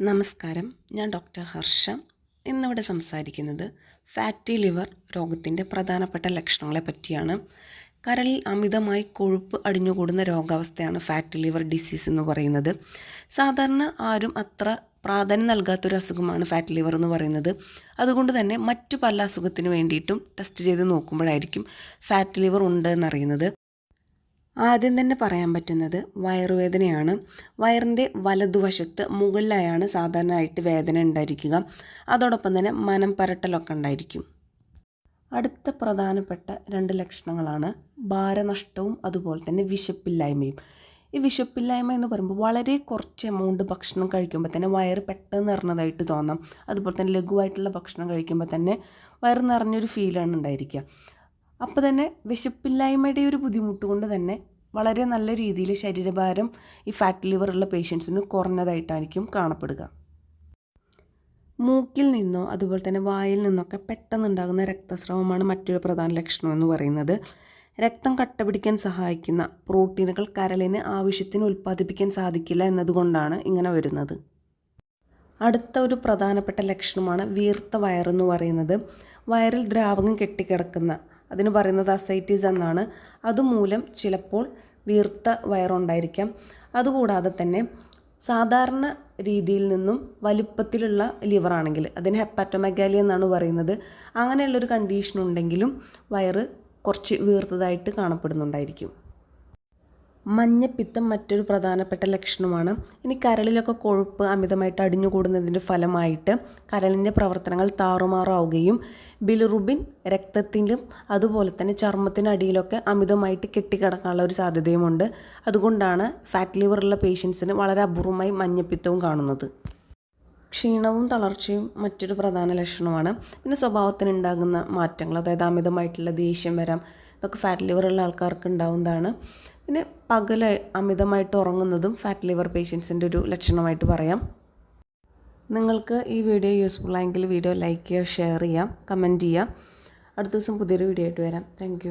നമസ്കാരം. ഞാൻ ഡോക്ടർ ഹർഷ. ഇന്നിവിടെ സംസാരിക്കുന്നത് ഫാറ്റി ലിവർ രോഗത്തിന്റെ പ്രധാനപ്പെട്ട ലക്ഷണങ്ങളെ പറ്റിയാണ്. കരളിൽ അമിതമായി കൊഴുപ്പ് അടിഞ്ഞുകൂടുന്ന രോഗാവസ്ഥയാണ് ഫാറ്റി ലിവർ ഡിസീസ് എന്ന് പറയുന്നത്. സാധാരണ ആരും അത്ര പ്രാധാന്യം നൽകാത്തൊരു അസുഖമാണ് ഫാറ്റ് ലിവർ എന്ന് പറയുന്നത്. അതുകൊണ്ട് തന്നെ മറ്റു പല അസുഖത്തിന് വേണ്ടിയിട്ടും ടെസ്റ്റ് ചെയ്ത് നോക്കുമ്പോഴായിരിക്കും ഫാറ്റ് ലിവർ ഉണ്ട് എന്നറിയുന്നത് ആദ്യം തന്നെ പറയാൻ പറ്റുന്നത് വയറുവേദനയാണ്. വയറിന്റെ വലതുവശത്ത് മുകളിലായാണ് സാധാരണയായിട്ട് വേദന ഉണ്ടായിരിക്കുക. അതോടൊപ്പം തന്നെ മനം പരട്ടലൊക്കെ ഉണ്ടായിരിക്കും. അടുത്ത പ്രധാനപ്പെട്ട രണ്ട് ലക്ഷണങ്ങളാണ് ഭാരനഷ്ടവും അതുപോലെ തന്നെ വിശപ്പില്ലായ്മയും. ഈ വിശപ്പില്ലായ്മ എന്ന് പറയുമ്പോൾ വളരെ കുറച്ച് എമൗണ്ട് ഭക്ഷണം കഴിക്കുമ്പോൾ തന്നെ വയറ് പെട്ടെന്ന് നിറഞ്ഞതായിട്ട് തോന്നാം. അതുപോലെ തന്നെ ലഘുവായിട്ടുള്ള ഭക്ഷണം കഴിക്കുമ്പോൾ തന്നെ വയറ് നിറഞ്ഞൊരു ഫീലാണ് ഉണ്ടായിരിക്കുക. അപ്പോൾ തന്നെ വിശപ്പില്ലായ്മയുടെ ഒരു ബുദ്ധിമുട്ട് കൊണ്ട് തന്നെ വളരെ നല്ല രീതിയിൽ ശരീരഭാരം ഈ ഫാറ്റ് ലിവറുള്ള പേഷ്യൻസിന് കുറഞ്ഞതായിട്ടായിരിക്കും കാണപ്പെടുക. മൂക്കിൽ നിന്നോ അതുപോലെ തന്നെ വായിൽ നിന്നൊക്കെ പെട്ടെന്നുണ്ടാകുന്ന രക്തസ്രാവമാണ് മറ്റൊരു പ്രധാന ലക്ഷണം എന്ന് പറയുന്നത്. രക്തം കട്ടപിടിക്കാൻ സഹായിക്കുന്ന പ്രോട്ടീനുകൾ കരളിന് ആവശ്യത്തിന് ഉൽപ്പാദിപ്പിക്കാൻ സാധിക്കില്ല എന്നതുകൊണ്ടാണ് ഇങ്ങനെ വരുന്നത്. അടുത്ത ഒരു പ്രധാനപ്പെട്ട ലക്ഷണമാണ് വീർത്ത വയറെന്ന് പറയുന്നത്. വയറിൽ ദ്രാവകം കെട്ടിക്കിടക്കുന്ന അതിന് പറയുന്നത് അസൈറ്റീസ് എന്നാണ്. അതുമൂലം ചിലപ്പോൾ വീർത്ത വയറുണ്ടായിരിക്കാം. അതുകൂടാതെ തന്നെ സാധാരണ രീതിയിൽ നിന്നും വലിപ്പത്തിലുള്ള ലിവറാണെങ്കിൽ അതിന് ഹെപ്പാറ്റോമെഗാലി എന്നാണ് പറയുന്നത്. അങ്ങനെയുള്ളൊരു കണ്ടീഷൻ ഉണ്ടെങ്കിലും വയറ് കുറച്ച് വീർത്തതായിട്ട് കാണപ്പെടുന്നുണ്ടായിരിക്കും. മഞ്ഞപ്പിത്തം മറ്റൊരു പ്രധാനപ്പെട്ട ലക്ഷണമാണ്. ഇനി കരളിലൊക്കെ കൊഴുപ്പ് അമിതമായിട്ട് അടിഞ്ഞുകൂടുന്നതിന്റെ ഫലമായിട്ട് കരളിന്റെ പ്രവർത്തനങ്ങൾ താറുമാറാവുകയും ബിലിറുബിൻ രക്തത്തിലും അതുപോലെ തന്നെ ചർമ്മത്തിനടിയിലൊക്കെ അമിതമായിട്ട് കെട്ടിക്കിടക്കാനുള്ള ഒരു സാധ്യതയുമുണ്ട്. അതുകൊണ്ടാണ് ഫാറ്റ് ലിവറുള്ള പേഷ്യൻസിന് വളരെ അപൂർവമായി മഞ്ഞപ്പിത്തവും കാണുന്നത്. ക്ഷീണവും തളർച്ചയും മറ്റൊരു പ്രധാന ലക്ഷണമാണ്. പിന്നെ സ്വഭാവത്തിനുണ്ടാകുന്ന മാറ്റങ്ങൾ അതായത് അമിതമായിട്ടുള്ള ദേഷ്യം വരാം ഇതൊക്കെ ഫാറ്റ് ലിവറുള്ള ആൾക്കാർക്ക് ഉണ്ടാവുന്നതാണ്. പിന്നെ പകൽ അമിതമായിട്ട് ഉറങ്ങുന്നതും ഫാറ്റ് ലിവർ പേഷ്യൻസിന്റെ ഒരു ലക്ഷണമായിട്ട് പറയാം. നിങ്ങൾക്ക് ഈ വീഡിയോ യൂസ്ഫുൾ ആയെങ്കിൽ വീഡിയോ ലൈക്ക് ചെയ്യുക ഷെയർ ചെയ്യുക കമന്റ് ചെയ്യുക. അടുത്ത ദിവസം പുതിയൊരു വീഡിയോ ആയിട്ട് വരാം. താങ്ക്